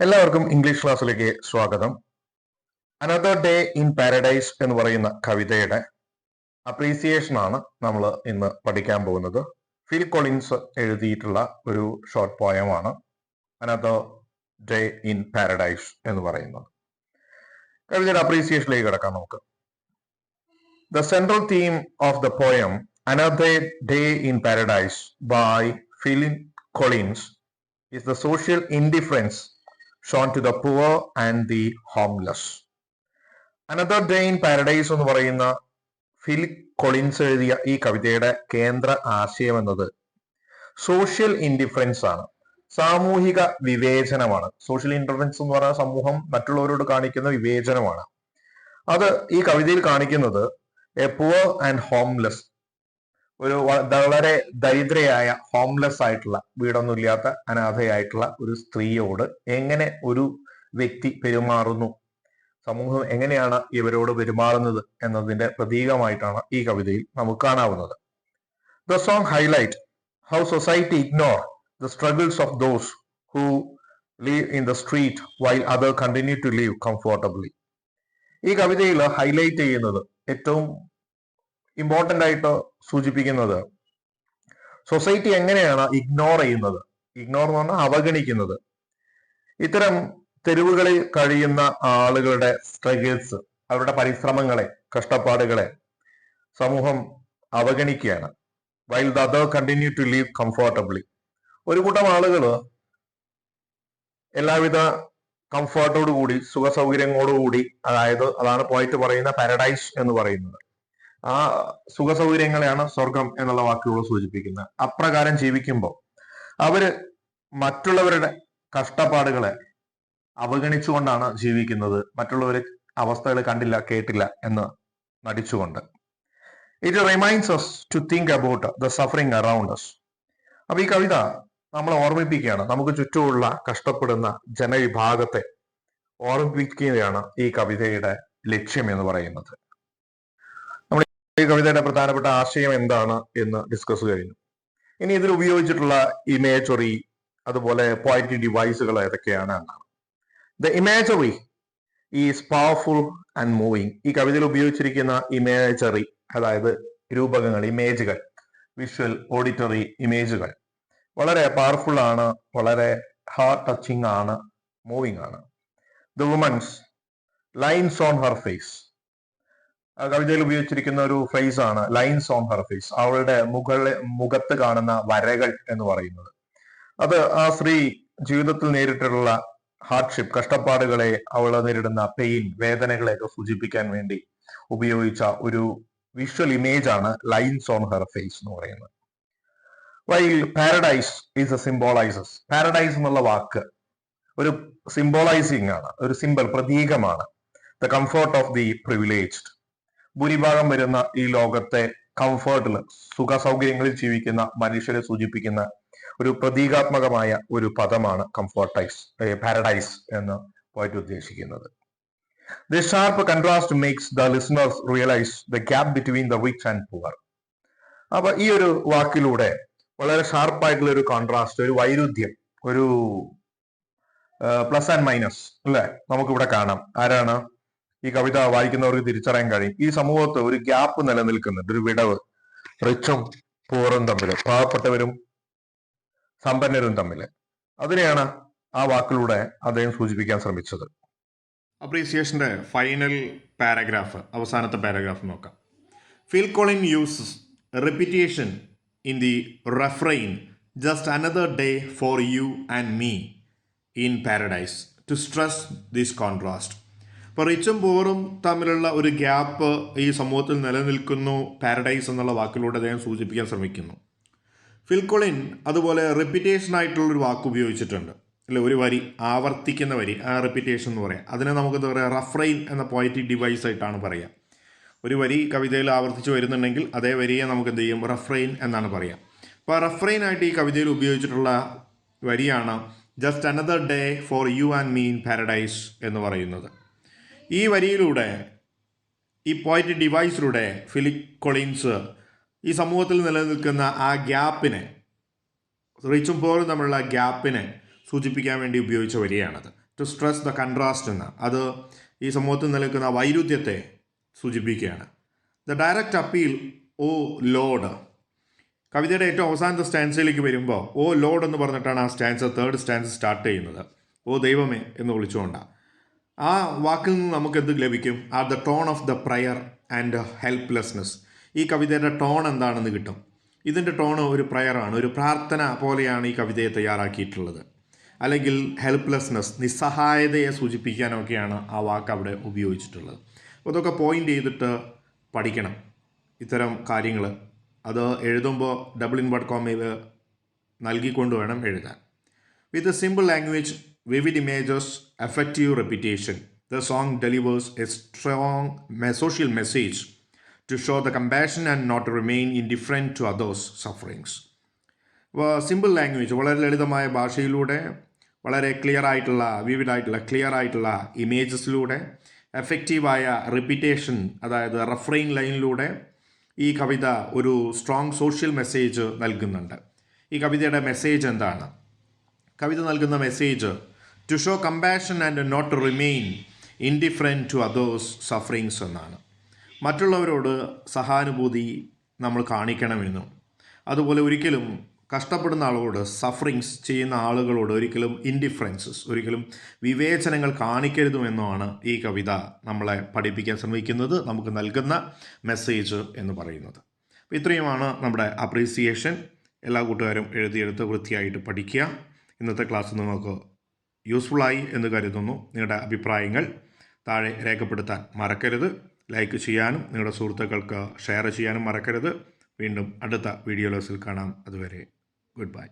എല്ലാവർക്കും ഇംഗ്ലീഷ് ക്ലാസ്സിലേക്ക് സ്വാഗതം. അനദർ ഡേ ഇൻ പാരഡൈസ് എന്ന് പറയുന്ന കവിതയുടെ അപ്രീസിയേഷൻ ആണ് നമ്മൾ ഇന്ന് പഠിക്കാൻ പോകുന്നത്. ഫിൽ കൊളിൻസ് എഴുതിയിട്ടുള്ള ഒരു ഷോർട്ട് പോയമാണ് അനദർ ഡേ ഇൻ പാരഡൈസ് എന്ന് പറയുന്നത്. കവിതയുടെ അപ്രീസിയേഷനിലേക്ക് കിടക്കാം നമുക്ക്. The central theme of the poem Another Day in Paradise by Phil Collins is the social indifference shown to the poor and the homeless. Another Day in Paradise എന്ന് പറയുന്ന ഫിൽ Collins എഴുതിയ ഈ കവിതയുടെ കേന്ദ്ര ആശയം എന്നത് സോഷ്യൽ ഇൻഡിഫറൻസ് ആണ്. സാമൂഹിക വിവേചനമാണ്. സോഷ്യൽ ഇൻഡിഫറൻസ് എന്ന് പറഞ്ഞാൽ സമൂഹം മറ്റുള്ളവരോട് കാണിക്കുന്ന വിവേചനമാണ്. അത് ഈ കവിതയിൽ കാണിക്കുന്നത് എ പുവർ ആൻഡ് ഹോംലെസ് ഒരു വളരെ ദരിദ്രയായ ഹോംലെസ് ആയിട്ടുള്ള വീടൊന്നുമില്ലാത്ത അനാഥയായിട്ടുള്ള ഒരു സ്ത്രീയോട് എങ്ങനെ ഒരു വ്യക്തി പെരുമാറുന്നു? സമൂഹം എങ്ങനെയാണ് ഇവരോട് പെരുമാറുന്നത് എന്നതിന്റെ പ്രതീകമായിട്ടാണ് ഈ കവിതയിൽ നമുക്ക് കാണാവുന്നത്. The song highlight how society ignore the struggles of those who live in the street while other continue to live comfortably ഈ കവിതയിൽ ഹൈലൈറ്റ് ചെയ്യുന്നത് ഏറ്റവും ഇമ്പോർട്ടന്റ് ആയിട്ട് സൂചിപ്പിക്കുന്നത്. സൊസൈറ്റി എങ്ങനെയാണ് ഇഗ്നോർ ചെയ്യുന്നത്? ഇഗ്നോർ എന്ന് പറഞ്ഞാൽ അവഗണിക്കുന്നത്. ഇത്തരം തെരുവുകളിൽ കഴിയുന്ന ആളുകളുടെ സ്ട്രഗിൾസ് അവരുടെ പരിശ്രമങ്ങളെ കഷ്ടപ്പാടുകളെ സമൂഹം അവഗണിക്കുകയാണ്. While the other continue to live comfortably ഒരു കൂട്ടം ആളുകൾ എല്ലാവിധ കംഫർട്ടോടു കൂടി സുഖ സൗകര്യങ്ങളോടുകൂടി അതായത് അതാണ് പോയിട്ട് പറയുന്ന പാരഡൈസ് എന്ന് പറയുന്നത്. ആ സുഖ സൗകര്യങ്ങളെയാണ് സ്വർഗം എന്നുള്ള വാക്കുകൾ സൂചിപ്പിക്കുന്നത്. അപ്രകാരം ജീവിക്കുമ്പോൾ അവർ മറ്റുള്ളവരുടെ കഷ്ടപ്പാടുകളെ അവഗണിച്ചുകൊണ്ടാണ് ജീവിക്കുന്നത്. മറ്റുള്ളവരെ അവസ്ഥകൾ കണ്ടില്ല കേട്ടില്ല എന്ന് നടിച്ചുകൊണ്ട്. It reminds us to think about the suffering around us. അപ്പൊ ഈ കവിത നമ്മളെ ഓർമ്മിപ്പിക്കുകയാണ്. നമുക്ക് ചുറ്റുമുള്ള കഷ്ടപ്പെടുന്ന ജനവിഭാഗത്തെ ഓർമ്മിപ്പിക്കുകയാണ് ഈ കവിതയുടെ ലക്ഷ്യം എന്ന് പറയുന്നത്. ഈ കവിതയുടെ പ്രധാനപ്പെട്ട ആശയം എന്താണ് എന്ന് ഡിസ്കസ് കഴിഞ്ഞു. ഇനി ഇതിൽ ഉപയോഗിച്ചിട്ടുള്ള ഇമേജറി അതുപോലെ പോയിറ്റി ഡിവൈസുകൾ ഏതൊക്കെയാണ് എന്നാണ്. The imagery is powerful and moving ഈ കവിതയിൽ ഉപയോഗിച്ചിരിക്കുന്ന ഇമേജറി അതായത് രൂപകങ്ങൾ ഇമേജുകൾ വിഷ്വൽ ഓഡിറ്ററി ഇമേജുകൾ വളരെ പവർഫുൾ ആണ് വളരെ ഹാർട്ട് ടച്ചിങ് ആണ് മൂവിങ് ആണ്. The woman's lines on her face കവിതയിൽ ഉപയോഗിച്ചിരിക്കുന്ന ഒരു ഫ്രേസ് ആണ് ലൈൻസ് ഓൺ ഹർ ഫേസ് അവളുടെ മുകളിലെ മുഖത്ത് കാണുന്ന വരകൾ എന്ന് പറയുന്നത്. അത് ആ സ്ത്രീ ജീവിതത്തിൽ നേരിട്ടുള്ള ഹാർഡ്ഷിപ്പ് കഷ്ടപ്പാടുകളെ അവൾ നേരിടുന്ന പെയിൻ വേദനകളെയൊക്കെ സൂചിപ്പിക്കാൻ വേണ്ടി ഉപയോഗിച്ച ഒരു വിഷ്വൽ ഇമേജ് ആണ് ലൈൻസ് ഓൺ ഹെർ ഫേസ് എന്ന് പറയുന്നത്. Why paradise is a symbolizes paradise എന്നുള്ള വാക്ക് ഒരു സിംബോളൈസിങ് ആണ് ഒരു സിമ്പിൾ പ്രതീകമാണ്. The comfort of the privileged ഭൂരിഭാഗം വരുന്ന ഈ ലോകത്തെ കംഫർട്ടിൽ സുഖ സൗകര്യങ്ങളിൽ ജീവിക്കുന്ന മനുഷ്യരെ സൂചിപ്പിക്കുന്ന ഒരു പ്രതീകാത്മകമായ ഒരു പദമാണ് കംഫോർട്ടൈസ് പാരഡൈസ് എന്ന് പോയിട്ട് ഉദ്ദേശിക്കുന്നത്. The sharp contrast makes the listeners realise the gap between the rich and poor അപ്പൊ ഈ ഒരു വാക്കിലൂടെ വളരെ ഷാർപ്പായിട്ടുള്ള ഒരു കോൺട്രാസ്റ്റ് ഒരു വൈരുദ്ധ്യം ഒരു പ്ലസ് ആൻഡ് മൈനസ് അല്ലെ? നമുക്കിവിടെ കാണാം. ആരാണ്? ഈ കവിത വായിക്കുന്നവർക്ക് തിരിച്ചറിയാൻ കഴിയും. ഈ സമൂഹത്ത് ഒരു ഗ്യാപ്പ് നിലനിൽക്കുന്നുണ്ട് ഒരു വിടവ്. റിച്ചും പൂറും തമ്മിൽ പാവപ്പെട്ടവരും സമ്പന്നരും തമ്മിൽ അതിനെയാണ് ആ വാക്കിലൂടെ അദ്ദേഹം സൂചിപ്പിക്കാൻ ശ്രമിച്ചത്. അപ്രീസിയേഷന്റെ ഫൈനൽ പാരഗ്രാഫ് അവസാനത്തെ പാരഗ്രാഫ് നോക്കാം. Phil Collin uses repetition in the refrain just another day for you and me in paradise to stress this contrast അപ്പോൾ റിച്ചും തമ്മിലുള്ള ഒരു ഗ്യാപ്പ് ഈ സമൂഹത്തിൽ നിലനിൽക്കുന്നു പാരഡൈസ് എന്നുള്ള വാക്കിലൂടെ അദ്ദേഹം സൂചിപ്പിക്കാൻ ശ്രമിക്കുന്നു. ഫിൽക്കൊളിൻ അതുപോലെ റെപ്പിറ്റേഷൻ ആയിട്ടുള്ളൊരു വാക്ക് ഉപയോഗിച്ചിട്ടുണ്ട്. അല്ലെ ഒരു വരി ആവർത്തിക്കുന്ന വരി ആ റെപ്പിറ്റേഷൻ എന്ന് പറയാം. അതിനെ നമുക്ക് എന്താ പറയുക റഫ്രൈൻ എന്ന പോയറ്റിക് ഡിവൈസ് ആയിട്ടാണ് പറയുക ഒരു വരി കവിതയിൽ ആവർത്തിച്ച് വരുന്നുണ്ടെങ്കിൽ അതേ വരിയെ നമുക്ക് എന്ത് ചെയ്യും? റഫ്രൈൻ എന്നാണ് പറയുക അപ്പോൾ റഫ്രൈൻ ആയിട്ട് ഈ കവിതയിൽ ഉപയോഗിച്ചിട്ടുള്ള വരിയാണ് just another day for you and me in paradise എന്ന് പറയുന്നത്. ഈ വരിയിലൂടെ ഈ പോയിറ്റ് ഡിവൈസിലൂടെ ഫിലിപ്പ് കൊളിൻസ് ഈ സമൂഹത്തിൽ നിലനിൽക്കുന്ന ആ ഗ്യാപ്പിനെ റിച്ചും പോറും തമ്മിലുള്ള ഗ്യാപ്പിനെ സൂചിപ്പിക്കാൻ വേണ്ടി ഉപയോഗിച്ച വരിയാണത്. ടു സ്ട്രെസ് ദ കൺട്രാസ്റ്റ് എന്ന്. അത് ഈ സമൂഹത്തിൽ നിലനിൽക്കുന്ന വൈരുദ്ധ്യത്തെ സൂചിപ്പിക്കുകയാണ്. The direct appeal O Lord. കവിതയുടെ ഏറ്റവും അവസാനത്തെ സ്റ്റാൻസിലേക്ക് വരുമ്പോൾ ഓ ലോഡ് എന്ന് പറഞ്ഞിട്ടാണ് ആ സ്റ്റാൻസ് തേർഡ് സ്റ്റാൻസ് സ്റ്റാർട്ട് ചെയ്യുന്നത്. ഓ ദൈവമേ എന്ന് വിളിച്ചുകൊണ്ടാണ്. ആ വാക്കിൽ നിന്ന് നമുക്ക് എന്ത് ലഭിക്കും? Are the tone of the prayer and helplessness ഈ കവിതയുടെ ടോൺ എന്താണെന്ന് കിട്ടും? ഇതിന്റെ ടോൺ ഒരു പ്രയറാണ് ഒരു പ്രാർത്ഥന പോലെയാണ് ഈ കവിതയെ തയ്യാറാക്കിയിട്ടുള്ളത്. അല്ലെങ്കിൽ ഹെൽപ്ലെസ്നെസ് നിസ്സഹായതയെ സൂചിപ്പിക്കാനൊക്കെയാണ് ആ വാക്ക് അവിടെ ഉപയോഗിച്ചിട്ടുള്ളത്. അപ്പോൾ അതൊക്കെ പോയിന്റ് ചെയ്തിട്ട് പഠിക്കണം. ഇത്തരം കാര്യങ്ങൾ. അത് എഴുതുമ്പോൾ ഡബിൾ ഇൻവേർട്ട് കോമയിൽ നൽകിക്കൊണ്ട് വേണം എഴുതാൻ. With simple language vivid images, effective repetition, the song delivers a strong social message to show the compassion and not to remain indifferent to others' sufferings. Simple language വളരെ ലളിതമായ ഭാഷയിലൂടെ വളരെ ക്ലിയർ ആയിട്ടുള്ള vivid ആയിട്ടുള്ള clear ആയിട്ടുള്ള ഇമേജസിലൂടെ എഫക്റ്റീവായ repetition അതായത് റഫ്രെയിൻ ലൈനിലൂടെ ഈ കവിത ഒരു സ്ട്രോങ് സോഷ്യൽ മെസ്സേജ് നൽകുന്നുണ്ട്. ഈ കവിതയുടെ മെസ്സേജ് എന്താണ്? കവിത നൽകുന്ന message to show compassion and not remain indifferent to others sufferings എന്നാണ്. മറ്റുള്ളവരോട് സഹാനുഭൂതി നമ്മൾ കാണിക്കണമെന്നും അതുപോലെ ഒരിക്കലും കഷ്ടപ്പെടുന്ന ആളുകളോട് സഫറിങ്സ് ചെയ്യുന്ന ആളുകളോട് ഒരിക്കലും ഇൻഡിഫറൻസസ് ഒരിക്കലും വിവേചനങ്ങൾ കാണിക്കരുതുമെന്നുമാണ് ഈ കവിത നമ്മളെ പഠിപ്പിക്കാൻ ശ്രമിക്കുന്നത് നമുക്ക് നൽകുന്ന മെസ്സേജ് എന്ന് പറയുന്നത്. ഇത്രയുമാണ് നമ്മുടെ അപ്രീസിയേഷൻ എല്ലാ കൂട്ടുകാരും എഴുതിയെടുത്ത് വൃത്തിയായിട്ട് പഠിക്കുക. ഇന്നത്തെ ക്ലാസ് നിങ്ങൾക്ക് യൂസ്ഫുള്ളായി എന്ന് കരുതുന്നു. നിങ്ങളുടെ അഭിപ്രായങ്ങൾ താഴെ രേഖപ്പെടുത്താൻ മറക്കരുത്. ലൈക്ക് ചെയ്യാനും നിങ്ങളുടെ സുഹൃത്തുക്കൾക്ക് ഷെയർ ചെയ്യാനും മറക്കരുത്. വീണ്ടും അടുത്ത വീഡിയോ ലോസിൽ കാണാം. അതുവരെ ഗുഡ് ബൈ